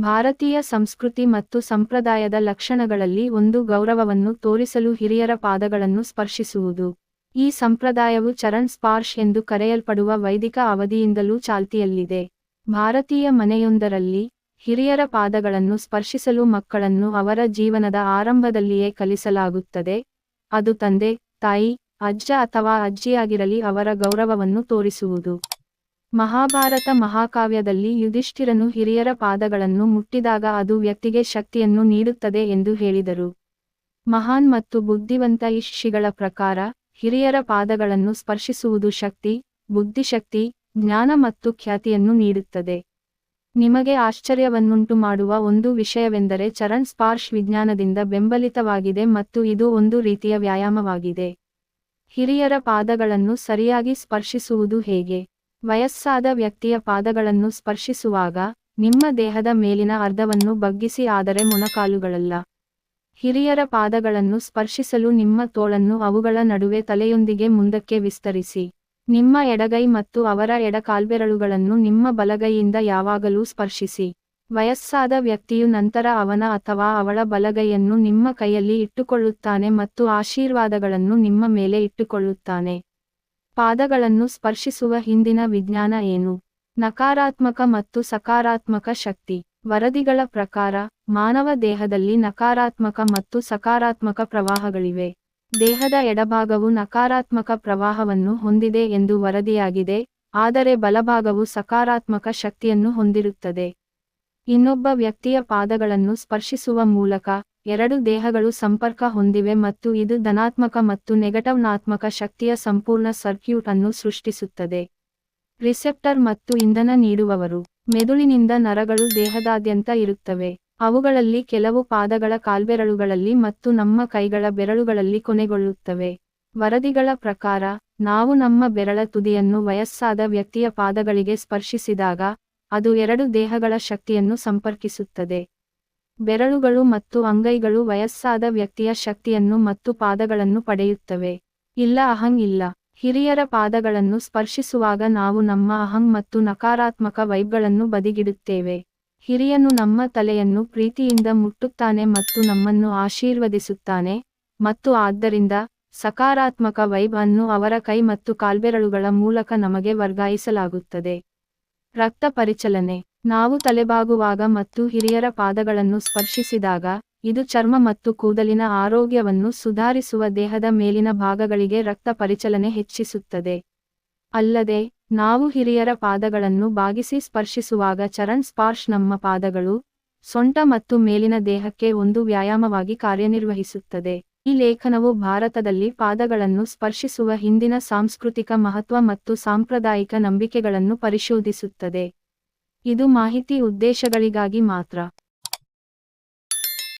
ಭಾರತೀಯ ಸಂಸ್ಕೃತಿ ಮತ್ತು ಸಂಪ್ರದಾಯದ ಲಕ್ಷಣಗಳಲ್ಲಿ ಒಂದು ಗೌರವವನ್ನು ತೋರಿಸಲು ಹಿರಿಯರ ಪಾದಗಳನ್ನು ಸ್ಪರ್ಶಿಸುವುದು. ಈ ಸಂಪ್ರದಾಯವು ಚರಣ್ ಸ್ಪಾರ್ಶ್ ಎಂದು ಕರೆಯಲ್ಪಡುವ ವೈದಿಕ ಅವಧಿಯಿಂದಲೂ ಚಾಲ್ತಿಯಲ್ಲಿದೆ. ಭಾರತೀಯ ಮನೆಯೊಂದರಲ್ಲಿ ಹಿರಿಯರ ಪಾದಗಳನ್ನು ಸ್ಪರ್ಶಿಸಲು ಮಕ್ಕಳನ್ನು ಅವರ ಜೀವನದ ಆರಂಭದಲ್ಲಿಯೇ ಕಲಿಸಲಾಗುತ್ತದೆ. ಅದು ತಂದೆ, ತಾಯಿ, ಅಜ್ಜ ಅಥವಾ ಅಜ್ಜಿಯಾಗಿರಲಿ ಅವರ ಗೌರವವನ್ನು ತೋರಿಸುವುದು. ಮಹಾಭಾರತ ಮಹಾಕಾವ್ಯದಲ್ಲಿ ಯುಧಿಷ್ಠಿರನು ಹಿರಿಯರ ಪಾದಗಳನ್ನು ಮುಟ್ಟಿದಾಗ ಅದು ವ್ಯಕ್ತಿಗೆ ಶಕ್ತಿಯನ್ನು ನೀಡುತ್ತದೆ ಎಂದು ಹೇಳಿದರು. ಮಹಾನ್ ಮತ್ತು ಬುದ್ಧಿವಂತ ಇಷಿಗಳ ಪ್ರಕಾರ, ಹಿರಿಯರ ಪಾದಗಳನ್ನು ಸ್ಪರ್ಶಿಸುವುದು ಶಕ್ತಿ, ಬುದ್ಧಿಶಕ್ತಿ, ಜ್ಞಾನ ಮತ್ತು ಖ್ಯಾತಿಯನ್ನು ನೀಡುತ್ತದೆ. ನಿಮಗೆ ಆಶ್ಚರ್ಯವನ್ನುಂಟು ಮಾಡುವ ಒಂದು ವಿಷಯವೆಂದರೆ ಚರಣ್ ಸ್ಪಾರ್ಶ್ ವಿಜ್ಞಾನದಿಂದ ಬೆಂಬಲಿತವಾಗಿದೆ ಮತ್ತು ಇದು ಒಂದು ರೀತಿಯ ವ್ಯಾಯಾಮವಾಗಿದೆ. ಹಿರಿಯರ ಪಾದಗಳನ್ನು ಸರಿಯಾಗಿ ಸ್ಪರ್ಶಿಸುವುದು ಹೇಗೆ? ವಯಸ್ಸಾದ ವ್ಯಕ್ತಿಯ ಪಾದಗಳನ್ನು ಸ್ಪರ್ಶಿಸುವಾಗ, ನಿಮ್ಮ ದೇಹದ ಮೇಲಿನ ಅರ್ಧವನ್ನು ಬಗ್ಗಿಸಿ ಆದರೆ ಮೊಣಕಾಲುಗಳಲ್ಲ. ಹಿರಿಯರ ಪಾದಗಳನ್ನು ಸ್ಪರ್ಶಿಸಲು ನಿಮ್ಮ ತೋಳನ್ನು ಅವುಗಳ ನಡುವೆ ತಲೆಯೊಂದಿಗೆ ಮುಂದಕ್ಕೆ ವಿಸ್ತರಿಸಿ. ನಿಮ್ಮ ಎಡಗೈ ಮತ್ತು ಅವರ ಎಡಕಾಲ್ಬೆರಳುಗಳನ್ನು ನಿಮ್ಮ ಬಲಗೈಯಿಂದ ಯಾವಾಗಲೂ ಸ್ಪರ್ಶಿಸಿ. ವಯಸ್ಸಾದ ವ್ಯಕ್ತಿಯು ನಂತರ ಅವನ ಅಥವಾ ಅವಳ ಬಲಗೈಯನ್ನು ನಿಮ್ಮ ಕೈಯಲ್ಲಿ ಇಟ್ಟುಕೊಳ್ಳುತ್ತಾನೆ ಮತ್ತು ಆಶೀರ್ವಾದಗಳನ್ನು ನಿಮ್ಮ ಮೇಲೆ ಇಟ್ಟುಕೊಳ್ಳುತ್ತಾನೆ. ಪಾದಗಳನ್ನು ಸ್ಪರ್ಶಿಸುವ ಹಿಂದಿನ ವಿಜ್ಞಾನ ಏನು? ನಕಾರಾತ್ಮಕ ಮತ್ತು ಸಕಾರಾತ್ಮಕ ಶಕ್ತಿ. ವರದಿಗಳ ಪ್ರಕಾರ, ಮಾನವ ದೇಹದಲ್ಲಿ ನಕಾರಾತ್ಮಕ ಮತ್ತು ಸಕಾರಾತ್ಮಕ ಪ್ರವಾಹಗಳಿವೆ. ದೇಹದ ಎಡಭಾಗವು ನಕಾರಾತ್ಮಕ ಪ್ರವಾಹವನ್ನು ಹೊಂದಿದೆ ಎಂದು ವರದಿಯಾಗಿದೆ, ಆದರೆ ಬಲಭಾಗವು ಸಕಾರಾತ್ಮಕ ಶಕ್ತಿಯನ್ನು ಹೊಂದಿರುತ್ತದೆ. ಇನ್ನೊಬ್ಬ ವ್ಯಕ್ತಿಯ ಪಾದಗಳನ್ನು ಸ್ಪರ್ಶಿಸುವ ಮೂಲಕ ಎರಡು ದೇಹಗಳು ಸಂಪರ್ಕ ಹೊಂದಿವೆ ಮತ್ತು ಇದು ಧನಾತ್ಮಕ ಮತ್ತು ನೆಗಟವ್ನಾತ್ಮಕ ಶಕ್ತಿಯ ಸಂಪೂರ್ಣ ಸರ್ಕ್ಯೂಟ್ ಅನ್ನು ಸೃಷ್ಟಿಸುತ್ತದೆ. ರಿಸೆಪ್ಟರ್ ಮತ್ತು ಇಂಧನ ನೀಡುವವರು. ಮೆದುಳಿನಿಂದ ನರಗಳು ದೇಹದಾದ್ಯಂತ ಇರುತ್ತವೆ. ಅವುಗಳಲ್ಲಿ ಕೆಲವು ಪಾದಗಳ ಕಾಲ್ಬೆರಳುಗಳಲ್ಲಿ ಮತ್ತು ನಮ್ಮ ಕೈಗಳ ಬೆರಳುಗಳಲ್ಲಿ ಕೊನೆಗೊಳ್ಳುತ್ತವೆ. ವರದಿಗಳ ಪ್ರಕಾರ, ನಾವು ನಮ್ಮ ಬೆರಳ ತುದಿಯನ್ನು ವಯಸ್ಸಾದ ವ್ಯಕ್ತಿಯ ಪಾದಗಳಿಗೆ ಸ್ಪರ್ಶಿಸಿದಾಗ, ಅದು ಎರಡು ದೇಹಗಳ ಶಕ್ತಿಯನ್ನು ಸಂಪರ್ಕಿಸುತ್ತದೆ. ಬೆರಳುಗಳು ಮತ್ತು ಅಂಗೈಗಳು ವಯಸ್ಸಾದ ವ್ಯಕ್ತಿಯ ಶಕ್ತಿಯನ್ನು ಮತ್ತು ಪಾದಗಳನ್ನು ಪಡೆಯುತ್ತವೆ. ಇಲ್ಲ, ಅಹಂ ಇಲ್ಲ. ಹಿರಿಯರ ಪಾದಗಳನ್ನು ಸ್ಪರ್ಶಿಸುವಾಗ ನಾವು ನಮ್ಮ ಅಹಂ ಮತ್ತು ನಕಾರಾತ್ಮಕ ವೈಬ್ಗಳನ್ನು ಬದಿಗಿಡುತ್ತೇವೆ. ಹಿರಿಯನು ನಮ್ಮ ತಲೆಯನ್ನು ಪ್ರೀತಿಯಿಂದ ಮುಟ್ಟುತ್ತಾನೆ ಮತ್ತು ನಮ್ಮನ್ನು ಆಶೀರ್ವದಿಸುತ್ತಾನೆ ಮತ್ತು ಆದ್ದರಿಂದ ಸಕಾರಾತ್ಮಕ ವೈಬ್ ಅನ್ನು ಅವರ ಕೈ ಮತ್ತು ಕಾಲ್ಬೆರಳುಗಳ ಮೂಲಕ ನಮಗೆ ವರ್ಗಾಯಿಸಲಾಗುತ್ತದೆ. ರಕ್ತ ಪರಿಚಲನೆ. ನಾವು ತಲೆಬಾಗುವಾಗ ಮತ್ತು ಹಿರಿಯರ ಪಾದಗಳನ್ನು ಸ್ಪರ್ಶಿಸಿದಾಗ, ಇದು ಚರ್ಮ ಮತ್ತು ಕೂದಲಿನ ಆರೋಗ್ಯವನ್ನು ಸುಧಾರಿಸುವ ದೇಹದ ಮೇಲಿನ ಭಾಗಗಳಿಗೆ ರಕ್ತ ಪರಿಚಲನೆ ಹೆಚ್ಚಿಸುತ್ತದೆ. ಅಲ್ಲದೆ, ನಾವು ಹಿರಿಯರ ಪಾದಗಳನ್ನು ಬಾಗಿಸಿ ಸ್ಪರ್ಶಿಸುವಾಗ ಚರಣ್ ಸ್ಪಾರ್ಶ್ ನಮ್ಮ ಪಾದಗಳು, ಸೊಂಟ ಮತ್ತು ಮೇಲಿನ ದೇಹಕ್ಕೆ ಒಂದು ವ್ಯಾಯಾಮವಾಗಿ ಕಾರ್ಯನಿರ್ವಹಿಸುತ್ತದೆ. ಈ ಲೇಖನವು ಭಾರತದಲ್ಲಿ ಪಾದಗಳನ್ನು ಸ್ಪರ್ಶಿಸುವ ಹಿಂದಿನ ಸಾಂಸ್ಕೃತಿಕ ಮಹತ್ವ ಮತ್ತು ಸಾಂಪ್ರದಾಯಿಕ ನಂಬಿಕೆಗಳನ್ನು ಪರಿಶೋಧಿಸುತ್ತದೆ. ಇದು ಮಾಹಿತಿ ಉದ್ದೇಶಗಳಿಗಾಗಿ ಮಾತ್ರ.